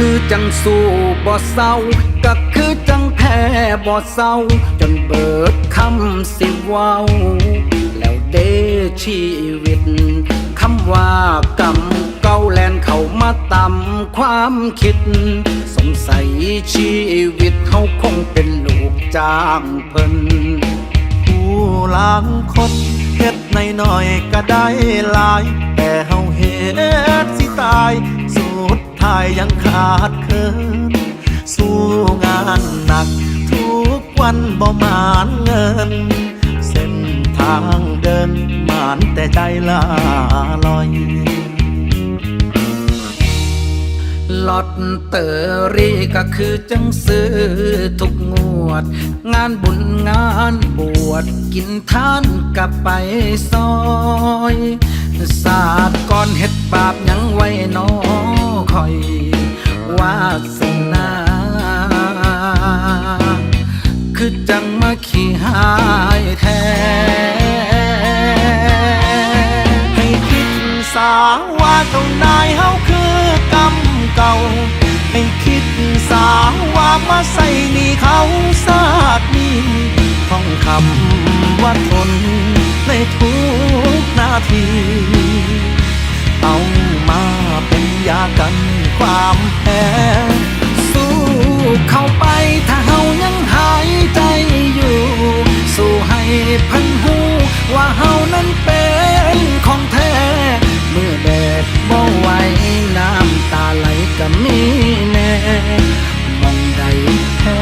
คือจังสู้บ่เศร้า ก็คือจังแพ้บ่เศร้า จนเบิดคำสิเว้า แล้วเดชีวิตคำว่ากรรมเก่าแลนเข้ามาตำความคิด สงสัยชีวิตเขาคงเป็นลูกจ้างเพิ่นผู้ล้างคนเฮ็ดในน้อยก็ได้หลาย แต่เฮาเฮ็ดสิตายายยังขาดเคินสู้งานหนัก ทุกวันบ่มานเงิน เส้นทางเดินมานแต่ใจลาลอยลอตเตอรี่ก็คือจังซื้อทุกงวด งานบุญงานบวชกินทานกับไปซอย ศาสตร์ก่อนเฮ็ดบาปยังไว้น้อ คอยวาสนา คือจังมาขี้หายแท้ให้คิดสาว่าเจ้านายเฮาคือกรรมเก่า ให้คิดสาว่ามาใส่นี่เขาสาดนี้ท่องคำว่าทนในทุกนาที ความแพ้สู้เข้าไปถ้าเฮายังหายใจอยู่ สู้ให้พันหูว่าเฮานั้นเป็นของแท้ เมื่อแดดบ่ไหวน้ำตาไหลก็มีแน่มองใดแท้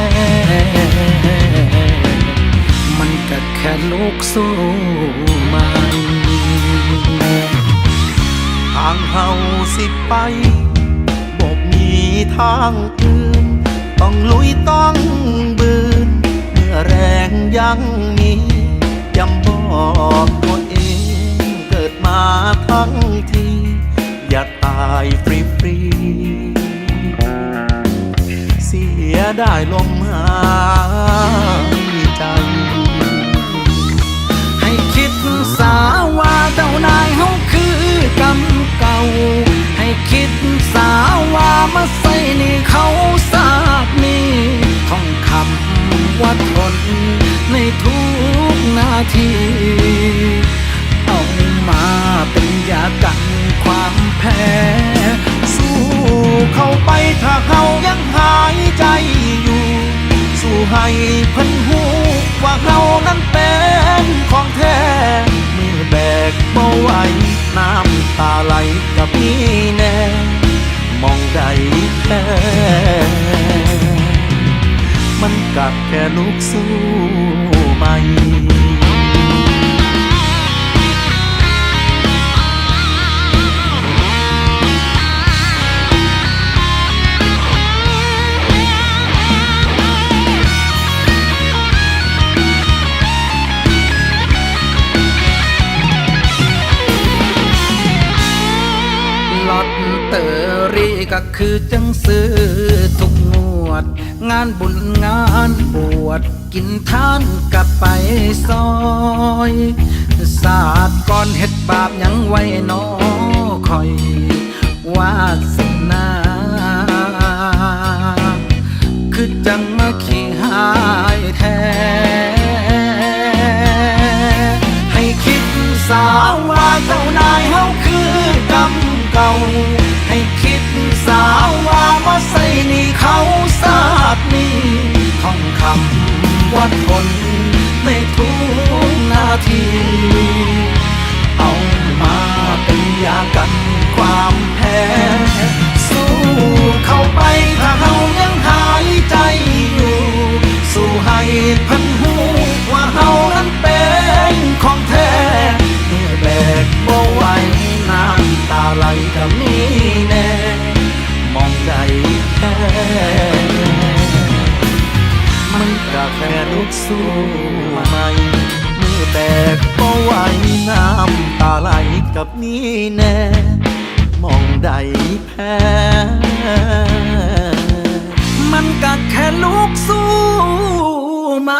มันก็แค่ลูกสู้มันทางเฮาสิไป ทางอื่น ต้องลุยต้องบืน เมื่อแรงยังมีย้ำบอกตัวเองเกิดมาทั้งที อย่าตายฟรีฟรีๆเสียได้ลมหา ไว้น้ำตาไหลกับพี่แน่ มองใดแค่มันกัดแค่ลูกสู้ไหม ก็คือจังซื้อทุกงวด งานบุญงานบวชกินทานกับไปซอยศาสตร์ก่อนเฮ็ดบาปยังไว้นอคอยวาสนา คือจังมาขี้หายแท้ให้คิดสาว่าเจ้านายเฮาคือกรรมเก่า ท่องคำว่าทนในทุกนาที ก็แค่ลุกสู้ไหมมือแตกก็ไหวน้ำตาไหลกับนี่แน่ มองใดแพ้ มันก็แค่ลุกสู้ไหม